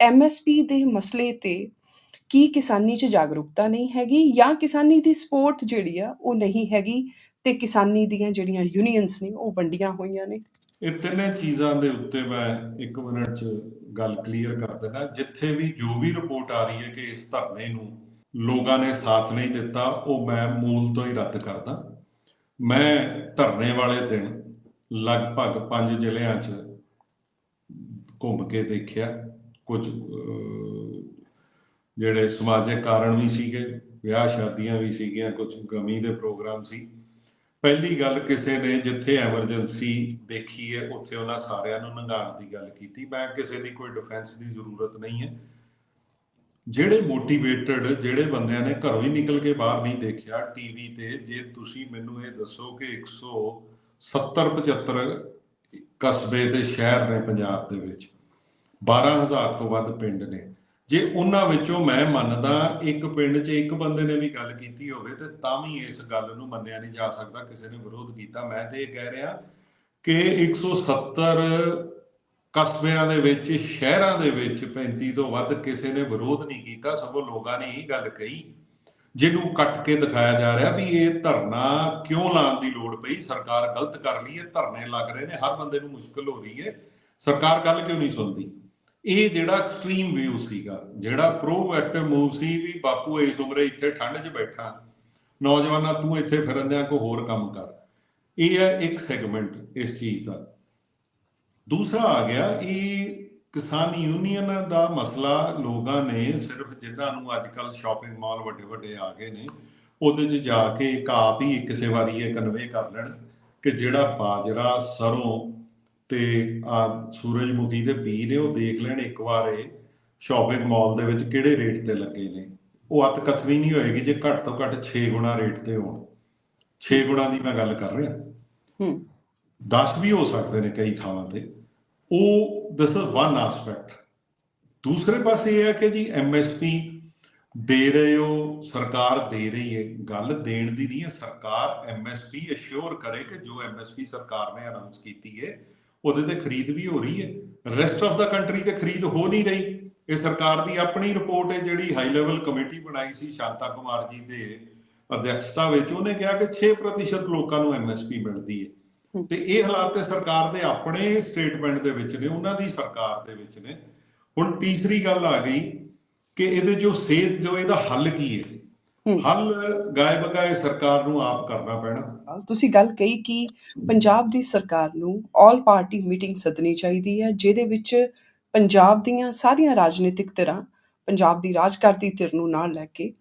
MSP ਦੇ ਮਸਲੇ ਤੇ ਕੀ ਕਿਸਾਨੀ 'ਚ ਜਾਗਰੂਕਤਾ ਨਹੀਂ ਹੈਗੀ ਜਾਂ ਕਿਸਾਨੀ ਦੀ ਸਪੋਰਟ ਜਿਹੜੀ ਆ ਉਹ ਨਹੀਂ ਹੈਗੀ ਤੇ ਕਿਸਾਨੀ ਦੀਆਂ ਜਿਹੜੀਆਂ ਯੂਨੀਅਨਸ ਨੇ ਉਹ ਵੰਡੀਆਂ ਹੋਈਆਂ ਨੇ? ਇਹ ਤਿੰਨੇ ਚੀਜ਼ਾਂ ਦੇ ਉੱਤੇ ਮੈਂ ਇੱਕ ਮਿੰਟ 'ਚ ਗੱਲ ਕਲੀਅਰ ਕਰ ਦੇਣਾ ਜਿੱਥੇ ਵੀ ਜੋ ਵੀ ਰਿਪੋਰਟ ਆ ਰਹੀ ਹੈ ਕਿ ਇਸ ਧਰਨੇ ਨੂੰ ਲੋਕਾਂ ਨੇ ਸਾਥ ਨਹੀਂ ਦਿੱਤਾ, ਉਹ ਮੈਂ ਮੂਲ ਤੋਂ ਹੀ ਰੱਦ ਕਰਦਾ। ਮੈਂ ਧਰਨੇ ਵਾਲੇ ਦਿਨ ਲਗਭਗ ਪੰਜ ਜ਼ਿਲ੍ਹਿਆਂ 'ਚ ਘੁੰਮ ਕੇ ਦੇਖਿਆ। ਕੁਝ ਜਿਹੜੇ ਸਮਾਜਿਕ ਕਾਰਨ ਵੀ ਸੀਗੇ, ਵਿਆਹ ਸ਼ਾਦੀਆਂ ਵੀ ਸੀਗੀਆਂ, ਕੁਝ ਗਮੀ ਦੇ ਪ੍ਰੋਗਰਾਮ ਸੀ। ਪਹਿਲੀ ਗੱਲ ਕਿਸੇ ਨੇ ਜਿੱਥੇ ਐਮਰਜੈਂਸੀ ਦੇਖੀ ਹੈ, ਉੱਥੇ ਉਹਨਾਂ ਸਾਰਿਆਂ ਨੂੰ ਨੰਗਾਉਣ ਦੀ ਗੱਲ ਕੀਤੀ। ਮੈਂ ਕਿਸੇ ਦੀ ਕੋਈ ਡਿਫੈਂਸ ਦੀ ਜ਼ਰੂਰਤ ਨਹੀਂ ਹੈ। ਜਿਹੜੇ ਮੋਟੀਵੇਟਡ ਜਿਹੜੇ ਬੰਦਿਆਂ ਨੇ ਘਰੋਂ ਹੀ ਨਿਕਲ ਕੇ ਬਾਹਰ ਨਹੀਂ ਦੇਖਿਆ ਟੀਵੀ ਤੇ, ਜੇ ਤੁਸੀਂ ਮੈਨੂੰ ਇਹ ਦੱਸੋ ਕਿ 170 75 ਕਸਬੇ ਤੇ ਸ਼ਹਿਰ ਨੇ ਪੰਜਾਬ ਦੇ ਵਿੱਚ 12000 ਤੋਂ ਵੱਧ ਪਿੰਡ ਨੇ। ਜੇ ਉਹਨਾਂ ਵਿੱਚੋਂ ਮੈਂ ਮੰਨਦਾ ਇੱਕ ਪਿੰਡ 'ਚ ਇੱਕ ਬੰਦੇ ਨੇ ਵੀ ਗੱਲ ਕੀਤੀ ਹੋਵੇ, ਤੇ ਤਾਂ ਵੀ ਇਸ ਗੱਲ ਨੂੰ ਮੰਨਿਆ ਨਹੀਂ ਜਾ ਸਕਦਾ, ਕਿਸੇ ਨੇ ਵਿਰੋਧ ਕੀਤਾ। ਮੈਂ ਤੇ ਇਹ ਕਹਿ ਰਿਹਾ ਕਿ 170 ਕਸਬਿਆਂ ਦੇ ਵਿੱਚ, ਸ਼ਹਿਰਾਂ ਦੇ ਵਿੱਚ 35 ਤੋਂ ਵੱਧ ਕਿਸੇ ਨੇ ਵਿਰੋਧ ਨਹੀਂ ਕੀਤਾ, ਸਗੋਂ ਲੋਕਾਂ ਨੇ ਇਹ ਗੱਲ ਕਹੀ, ਜਿਹਨੂੰ ਕੱਟ ਕੇ ਦਿਖਾਇਆ ਜਾ ਰਿਹਾ ਵੀ ਇਹ ਧਰਨਾ ਕਿਉਂ ਲਾਉਣ ਦੀ ਲੋੜ ਪਈ? ਸਰਕਾਰ ਗਲਤ ਕਰ ਲਈ ਇਹ ਧਰਨੇ ਲੱਗ ਰਹੇ ਨੇ, ਹਰ ਬੰਦੇ ਨੂੰ ਮੁਸ਼ਕਲ ਹੋ ਰਹੀ ਹੈ। ਸਰਕਾਰ ਗੱਲ ਕਿਉਂ ਨਹੀਂ ਸੁਣਦੀ? ਇਹ ਜਿਹੜਾ ਐਕਸਟ੍ਰੀਮ ਵਿਊ ਸੀਗਾ, ਜਿਹੜਾ ਪ੍ਰੋਐਕਟਿਵ ਮੂਵ ਸੀ ਵੀ ਬਾਪੂ ਇਸ ਉਮਰੇ ਇੱਥੇ ਠੰਡ 'ਚ ਬੈਠਾ, ਨੌਜਵਾਨਾਂ ਤੂੰ ਇੱਥੇ ਫਿਰਦਿਆਂ ਕੋ ਹੋਰ ਕੰਮ ਕਰ। ਇਹ ਹੈ ਇੱਕ ਸੈਗਮੈਂਟ ਇਸ ਚੀਜ਼ ਦਾ। ਦੂਸਰਾ ਆ ਗਿਆ, ਇਹ ਕਿਸਾਨ ਯੂਨੀਅਨ ਦਾ ਮਸਲਾ ਲੋਕਾਂ ਨੇ ਸਿਰਫ ਜਿਨ੍ਹਾਂ ਨੂੰ ਅੱਜ ਕੱਲ ਸ਼ਾਪਿੰਗ ਮਾਲ ਵੱਡੇ ਵੱਡੇ ਆ ਗਏ ਨੇ, ਉਹਦੇ 'ਚ ਜਾ ਕੇ ਇੱਕ ਆਪ ਹੀ ਕਿਸੇ ਵਾਰੀ ਇਹ ਕਨਵੇ ਕਰ ਲੈਣ ਕਿ ਜਿਹੜਾ ਬਾਜਰਾ ਸਰੋਂ ਤੇ ਆ ਸੂਰਜਮੁਖੀ ਦੇ ਬੀਜ ਨੇ ਉਹ ਦੇਖ ਲੈਣ ਇੱਕ ਵਾਰ ਇਹ ਸ਼ਾਪਿੰਗ ਮਾਲ ਦੇ ਵਿੱਚ ਕਿਹੜੇ ਰੇਟ ਤੇ ਲੱਗੇ ਨੇ। ਉਹ ਅਤ ਕਥਨੀ ਨਹੀਂ ਹੋਏਗੀ ਜੇ ਘੱਟ ਤੋਂ ਘੱਟ 6 ਗੁਣਾ ਰੇਟ ਤੇ ਹੋਣ। 6 ਗੁਣਾ ਦੀ ਮੈਂ ਗੱਲ ਕਰ ਰਿਹਾ। ਹੂੰ। 10 ਵੀ ਹੋ ਸਕਦੇ ਨੇ ਕਈ ਥਾਵਾਂ ਤੇ। ਉਹ ਦਿਸ ਇਜ਼ ਵਨ ਐਸਪੈਕਟ ਦੂਸਰੇ ਪਾਸੇ ਇਹ ਹੈ ਕਿ ਜੀ ਐਮਐਸਪੀ ਦੇ ਰਹੇ ਹੋ ਸਰਕਾਰ ਦੇ ਰਹੀ ਹੈ। ਗੱਲ ਦੇਣ ਦੀ ਨਹੀਂ ਹੈ। ਸਰਕਾਰ ਐਮਐਸਪੀ ਅਸ਼ੋਰ ਕਰੇ ਕਿ ਜੋ ਐਮਐਸਪੀ ਸਰਕਾਰ ਨੇ ਅਨਾਉਂਸ ਕੀਤੀ ਹੈ ਉਹਦੇ ਤੇ ਖਰੀਦ ਵੀ ਹੋ ਰਹੀ ਹੈ। ਰੈਸਟ ਆਫ ਦਾ ਕੰਟਰੀ ਤੇ ਖਰੀਦ ਹੋ ਨਹੀਂ ਰਹੀ। ਇਹ ਸਰਕਾਰ ਦੀ ਆਪਣੀ ਰਿਪੋਰਟ ਹੈ ਜਿਹੜੀ ਹਾਈ ਲੈਵਲ ਕਮੇਟੀ ਬਣਾਈ ਸੀ ਸ਼ਾਂਤਾ ਕੁਮਾਰ ਜੀ ਦੇ ਅਧਿਕਸ਼ਤਾ ਵਿੱਚ। ਉਹਨੇ ਕਿਹਾ ਕਿ 6% ਲੋਕਾਂ ਨੂੰ ਐਮਐਸਪੀ ਮਿਲਦੀ ਹੈ। ਤੇ ਇਹ ਹਾਲਾਤ ਤੇ ਸਰਕਾਰ ਦੇ ਆਪਣੇ ਸਟੇਟਮੈਂਟ ਦੇ ਵਿੱਚ ਨੇ, ਉਹਨਾਂ ਦੀ ਸਰਕਾਰ ਦੇ ਵਿੱਚ ਨੇ। ਹੁਣ ਤੀਸਰੀ ਗੱਲ ਆ ਗਈ ਕਿ ਇਹਦੇ ਜੋ ਸੇਧ ਜੋ ਇਹਦਾ ਹੱਲ ਕੀ ਹੈ? ਹੱਲ ਗਾਏ ਬਗਾਏ ਸਰਕਾਰ ਨੂੰ ਆਪ ਕਰਨਾ ਪੈਣਾ। ਤੁਸੀਂ ਗੱਲ ਕਹੀ ਕਿ ਪੰਜਾਬ ਦੀ ਸਰਕਾਰ ਨੂੰ ਆਲ ਪਾਰਟੀ ਮੀਟਿੰਗ ਸੱਦਣੀ ਚਾਹੀਦੀ ਹੈ ਜਿਹਦੇ ਵਿੱਚ ਪੰਜਾਬ ਦੀਆਂ ਸਾਰੀਆਂ ਰਾਜਨੀਤਿਕ ਧਿਰਾਂ ਪੰਜਾਬ ਦੀ ਰਾਜ ਕਰਦੀ ਧਿਰ ਨੂੰ ਨਾਲ ਲੈ ਕੇ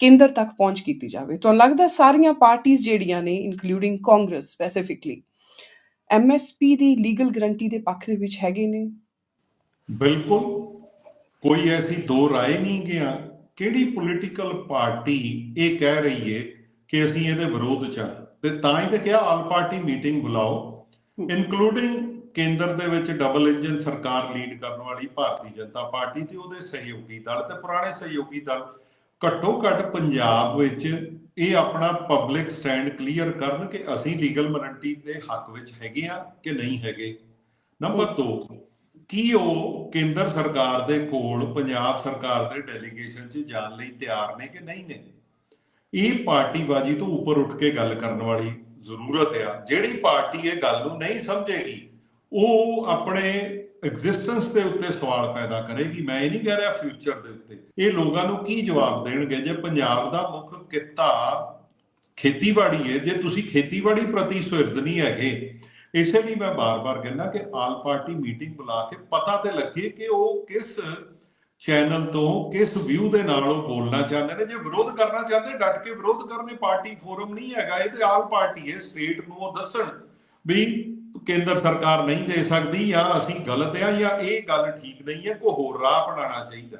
ਕੇਂਦਰ ਤੱਕ ਪਹੁੰਚ ਕੀਤੀ ਜਾਵੇ। ਤੁਹਾਨੂੰ ਲੱਗਦਾ ਸਾਰੀਆਂ ਪਾਰਟੀਆਂ ਜਿਹੜੀਆਂ ਨੇ ਇਨਕਲੂਡਿੰਗ ਕਾਂਗਰਸ ਸਪੈਸੀਫਿਕਲੀ ਐਮਐਸਪੀ ਦੀ ਲੀਗਲ ਗਰੰਟੀ ਦੇ ਪੱਖ ਦੇ ਵਿੱਚ ਹੈਗੇ ਨੇ? ਬਿਲਕੁਲ। ਕੋਈ ਐਸੀ ਦੋ ਰਾਏ ਨਹੀਂ ਗਿਆ ਕਿਹੜੀ ਪੋਲੀਟੀਕਲ ਪਾਰਟੀ ਇਹ ਕਹਿ ਰਹੀ ਹੈ ਕਿ ਅਸੀਂ ਇਹਦੇ ਵਿਰੋਧ ਚ ਹਾਂ ਤੇ ਤਾਂ ਹੀ ਤੇ ਕਿਹਾ ਆਲ ਪਾਰਟੀ ਮੀਟਿੰਗ ਬੁਲਾਓ ਇਨਕਲੂਡਿੰਗ ਕੇਂਦਰ ਦੇ ਵਿੱਚ ਡਬਲ ਇੰਜਨ ਸਰਕਾਰ ਲੀਡ ਕਰਨ ਵਾਲੀ ਭਾਰਤੀ ਜਨਤਾ ਪਾਰਟੀ ਤੇ ਉਹਦੇ ਸਹਿਯੋਗੀ ਦਲ ਤੇ ਪੁਰਾਣੇ ਸਹਿਯੋਗੀ ਦਲ। ਘੱਟੋ ਘੱਟ ਪੰਜਾਬ ਵਿੱਚ ਇਹ ਆਪਣਾ ਪਬਲਿਕ ਸਟੈਂਡ ਕਲੀਅਰ ਕਰਨ ਕਿ ਅਸੀਂ ਲੀਗਲ ਮਨੰਟੀ ਦੇ ਹੱਕ ਵਿੱਚ ਹੈਗੇ ਆ ਕਿ ਨਹੀਂ ਹੈਗੇ। ਨੰਬਰ 2 ਕੀ ਉਹ ਕੇਂਦਰ ਸਰਕਾਰ ਦੇ ਕੋਲ, ਪੰਜਾਬ ਸਰਕਾਰ ਦੇ ਡੈਲੀਗੇਸ਼ਨ 'ਚ ਜਾਣ ਲਈ ਤਿਆਰ ਨੇ ਕਿ ਨਹੀਂ ਨੇ? ਇਹ ਪਾਰਟੀਬਾਜ਼ੀ ਤੋਂ ਉੱਪਰ ਉੱਠ ਕੇ ਗੱਲ ਕਰਨ ਵਾਲੀ ਜ਼ਰੂਰਤ ਆ। ਜਿਹੜੀ ਪਾਰਟੀ ਇਹ ਗੱਲ ਨੂੰ ਨਹੀਂ ਸਮਝੇਗੀ, ਉਹ ਆਪਣੇ ਐਗਜ਼ਿਸਟੈਂਸ ਦੇ ਉੱਤੇ ਸਵਾਲ ਪੈਦਾ ਕਰੇਗੀ। ਮੈਂ ਇਹ ਨਹੀਂ ਕਹਿ ਰਿਹਾ ਫਿਊਚਰ ਦੇ ਉੱਤੇ। ਇਹ ਲੋਕਾਂ ਨੂੰ ਕੀ ਜਵਾਬ ਦੇਣਗੇ? ਜੇ ਪੰਜਾਬ ਦਾ ਮੁੱਖ ਕਿੱਤਾ ਖੇਤੀਬਾੜੀ ਹੈ, ਜੇ ਤੁਸੀਂ ਖੇਤੀਬਾੜੀ ਪ੍ਰਤੀ ਸੁਹਿਰਦ ਨਹੀਂ ਹੈਗੇ ਇਸੇ ਲਈ ਮੈਂ ਬਾਰ-ਬਾਰ ਕਹਿੰਦਾ ਕਿ ਆਲ ਪਾਰਟੀ ਮੀਟਿੰਗ ਬੁਲਾ ਕੇ ਪਤਾ ਤੇ ਲੱਗੇ ਕਿ ਉਹ ਕਿਸ ਚੈਨਲ ਤੋਂ, ਕਿਸ ਵਿਊ ਦੇ ਨਾਲ ਉਹ ਬੋਲਣਾ ਚਾਹੁੰਦੇ ਨੇ, ਜੇ ਵਿਰੋਧ ਕਰਨਾ ਚਾਹੁੰਦੇ, ਡਟ ਕੇ ਵਿਰੋਧ ਕਰਨੇ, ਪਾਰਟੀ ਫੋਰਮ ਨਹੀਂ ਹੈਗਾ, ਇਹ ਤੇ ਆਲ ਪਾਰਟੀ ਹੈ, ਸਟੇਟ ਨੂੰ ਉਹ ਦੱਸਣ ਵੀ ਕੇਂਦਰ ਸਰਕਾਰ ਨਹੀਂ ਦੇ ਸਕਦੀ ਜਾਂ ਅਸੀਂ ਗਲਤ ਆ ਜਾਂ ਇਹ ਗੱਲ ਠੀਕ ਨਹੀਂ ਹੈ, ਕੋਈ ਹੋਰ ਰਾਹ ਬਣਾਉਣਾ ਚਾਹੀਦਾ।